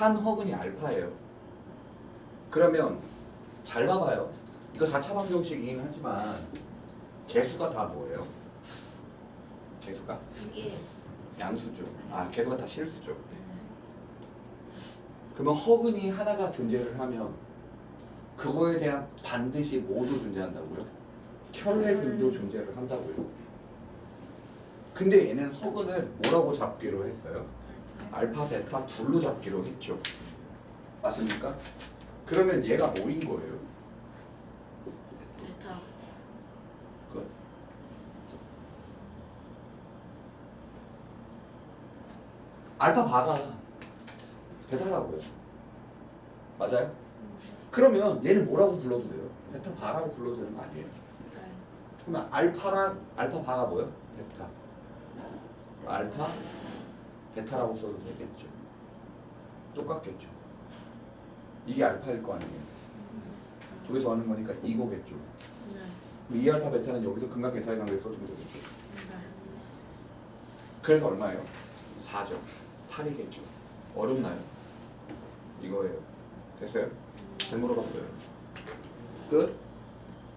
한 허근이 알파예요. 그러면 잘 봐봐요. 이거 4차 방정식이긴 하지만 개수가 다 뭐예요? 개수가 이게 양수죠. 아 개수가 다 실수죠. 그러면 허근이 하나가 존재를 하면 그거에 대한 반드시 모두 존재한다고요? 켤레근도 존재를 한다고요. 근데 얘는 허근을 뭐라고 잡기로 했어요? 알파, 베타 둘로 잡기로 했죠. 맞습니까? 그러면 얘가 뭐인 거예요? 베타 그 알파 바가 베타라고요. 맞아요? 그러면 얘는 뭐라고 불러도 돼요? 베타 바라고 불러도 되는 거 아니에요? 네. 그러면 알파랑 알파 바가 뭐예요? 베타. 알파 베타라고 써도 되겠죠. 똑같겠죠. 이게 알파일 거 아니에요. 두 개 더하는 거니까 이거겠죠. 네. 이 알파 베타는 여기서 근각 계사의 관계를 써주면 되겠죠. 네. 그래서 얼마예요? 4죠. 8이겠죠. 어렵나요? 이거예요. 됐어요? 잘 물어봤어요. 끝?